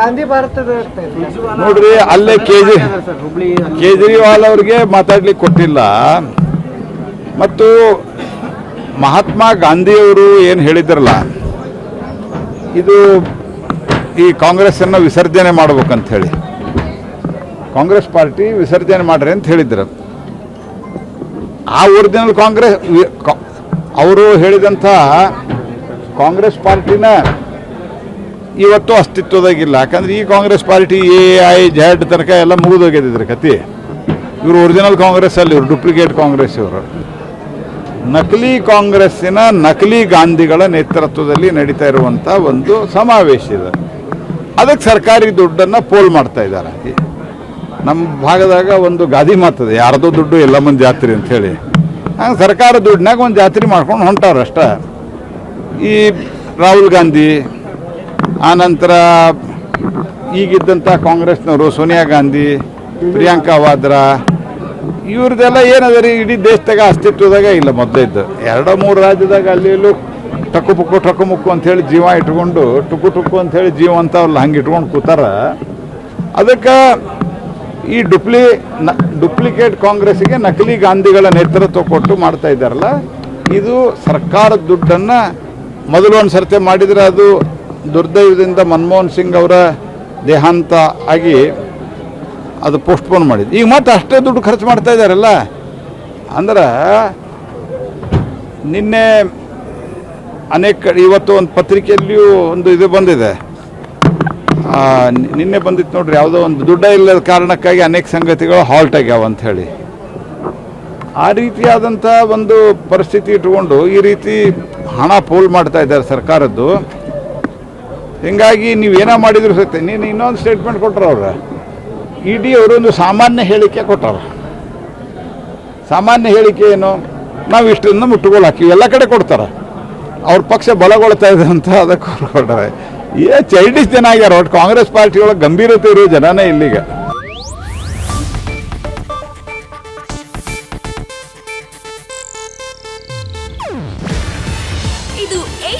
ಗಾಂಧಿ ಭಾರತದ ನೋಡ್ರಿ, ಅಲ್ಲೇ ಕೇಜ್ರಿ ಕೇಜ್ರಿವಾಲ್ ಅವ್ರಿಗೆ ಮಾತಾಡ್ಲಿಕ್ಕೆ ಕೊಟ್ಟಿಲ್ಲ. ಮತ್ತು ಮಹಾತ್ಮ ಗಾಂಧಿಯವರು ಏನು ಹೇಳಿದ್ರಲ್ಲ, ಇದು ಈ ಕಾಂಗ್ರೆಸ್ ಕಾಂಗ್ರೆಸ್ಸನ್ನು ವಿಸರ್ಜನೆ ಮಾಡ್ಬೇಕಂತ ಹೇಳಿ. ಕಾಂಗ್ರೆಸ್ ಪಾರ್ಟಿ ವಿಸರ್ಜನೆ ಮಾಡ್ರಿ ಅಂತ ಹೇಳಿದ್ರು. ಆ ಒರಿಜಿನಲ್ ಕಾಂಗ್ರೆಸ್ ಅವರು ಹೇಳಿದಂಥ ಕಾಂಗ್ರೆಸ್ ಪಾರ್ಟಿನ ಇವತ್ತು ಅಸ್ತಿತ್ವದಾಗಿಲ್ಲ. ಯಾಕಂದ್ರೆ ಈ Congress party A I Z ತನಕ ಎಲ್ಲ ಮುಗಿದೋಗಿದ್ರ ಕತಿ ಇವರು ಒರಿಜಿನಲ್ ಕಾಂಗ್ರೆಸ್ ಅಲ್ಲಿ ಇವರು ಡೂಪ್ಲಿಕೇಟ್ ಕಾಂಗ್ರೆಸ್ ಇವರು. ನಕಲಿ ಕಾಂಗ್ರೆಸ್ಸಿನ ನಕಲಿ ಗಾಂಧಿಗಳ ನೇತೃತ್ವದಲ್ಲಿ ನಡೀತಾ ಇರುವಂಥ ಒಂದು ಸಮಾವೇಶ ಇದೆ. ಅದಕ್ಕೆ ಸರ್ಕಾರಿ ದುಡ್ಡನ್ನು ಪೋಲ್ ಮಾಡ್ತಾ ಇದ್ದಾರೆ. ನಮ್ಮ ಭಾಗದಾಗ ಒಂದು ಗಾದಿ ಮಾತದೆ ಯಾರ್ದೋ ದುಡ್ಡು ಎಲ್ಲ ಮಂದಿ ಜಾತ್ರೆ ಅಂತ ಹೇಳಿ. ಹಂಗೆ ಸರ್ಕಾರ ದುಡ್ಡಿನಾಗ ಒಂದು ಜಾತ್ರೆ ಮಾಡ್ಕೊಂಡು ಹೊಂಟಾರ ಅಷ್ಟ. ಈ ರಾಹುಲ್ ಗಾಂಧಿ ಆನಂತರ ಈಗಿದ್ದಂಥ ಕಾಂಗ್ರೆಸ್ನವರು ಸೋನಿಯಾ ಗಾಂಧಿ, ಪ್ರಿಯಾಂಕಾ ವಾದ್ರಾ, ಇವ್ರದ್ದೆಲ್ಲ ಏನದ ರೀ? ಇಡೀ ದೇಶದಾಗ ಅಸ್ತಿತ್ವದಾಗ ಇಲ್ಲ ಮೊದಲೇ ಇದ್ದು ಎರಡು ಮೂರು ರಾಜ್ಯದಾಗ ಅಲ್ಲಿ ಇಲ್ಲೂ ಟಕ್ಕು ಪುಕ್ಕು, ಟಕ್ಕು ಮುಕ್ಕು ಅಂಥೇಳಿ ಜೀವ ಇಟ್ಕೊಂಡು, ಟುಕ್ಕು ಟುಕ್ಕು ಅಂಥೇಳಿ ಜೀವ ಅಂತವಲ್ಲ ಹಂಗೆ ಇಟ್ಕೊಂಡು ಕೂತಾರ. ಅದಕ್ಕೆ ಈ ಡುಪ್ಲಿ ನ, ಡುಪ್ಲಿಕೇಟ್ ಕಾಂಗ್ರೆಸ್ಸಿಗೆ ನಕಲಿ ಗಾಂಧಿಗಳ ನೇತೃತ್ವ ಕೊಟ್ಟು ಮಾಡ್ತಾ ಇದ್ದಾರಲ್ಲ, ಇದು ಸರ್ಕಾರದ ದುಡ್ಡನ್ನು ಮೊದಲು ಒಂದು ಸರ್ತೆ ಮಾಡಿದರೆ ಅದು ದುರ್ದೈವದಿಂದ ಮನಮೋಹನ್ ಸಿಂಗ್ ಅವರ ದೇಹಾಂತ ಆಗಿ ಅದು ಪೋಸ್ಟ್ಪೋನ್ ಮಾಡಿದ್ದು. ಈಗ ಮತ್ತೆ ಅಷ್ಟೇ ದುಡ್ಡು ಖರ್ಚು ಮಾಡ್ತಾ ಇದ್ದಾರಲ್ಲ ಅಂದ್ರೆ ನಿನ್ನೆ ಅನೇಕ, ಇವತ್ತು ಒಂದು ಪತ್ರಿಕೆಯಲ್ಲಿಯೂ ಒಂದು ಇದು ಬಂದಿದೆ. ನಿನ್ನೆ ಬಂದಿತ್ತು ನೋಡ್ರಿ, ಯಾವುದೋ ಒಂದು ದುಡ್ಡ ಇಲ್ಲದ ಕಾರಣಕ್ಕಾಗಿ ಅನೇಕ ಸಂಗತಿಗಳು ಹಾಲ್ಟ್ ಆಗ್ಯಾವ ಅಂತ ಹೇಳಿ. ಆ ರೀತಿಯಾದಂಥ ಒಂದು ಪರಿಸ್ಥಿತಿ ಇಟ್ಕೊಂಡು ಈ ರೀತಿ ಹಣ ಪೋಲ್ ಮಾಡ್ತಾ ಇದ್ದಾರೆ ಸರ್ಕಾರದ್ದು. ಹಿಂಗಾಗಿ ಏನೋ ಮಾಡಿದ್ರು ಸತ್ಯ, ನೀನು ಇನ್ನೊಂದು ಸ್ಟೇಟ್ಮೆಂಟ್ ಕೊಟ್ಟರು ಅವ್ರ. ಇ ಡಿ ಅವರು ಒಂದು ಸಾಮಾನ್ಯ ಹೇಳಿಕೆ ಕೊಟ್ಟರು ಸಾಮಾನ್ಯ ಹೇಳಿಕೆ ಏನು? ನಾವು ಇಷ್ಟನ್ನು ಮುಟ್ಟುಗೋಲು ಎಲ್ಲ ಕಡೆ ಕೊಡ್ತಾರೆ. ಅವ್ರ ಪಕ್ಷ ಬಲಗೊಳ್ತಾ ಇದೆ ಅಂತ ಅದಕ್ಕೆ ಕೊಟ್ಟಾರೆ ಏ, ಚೈಲ್ಡಿಶ್ ಜನ ಆಗ್ಯಾರ, ಒಟ್ಟು ಕಾಂಗ್ರೆಸ್ ಪಾರ್ಟಿಯೊಳಗೆ ಗಂಭೀರತೆ ಇರೋ ಜನನೇ ಇಲ್ಲಿಗ.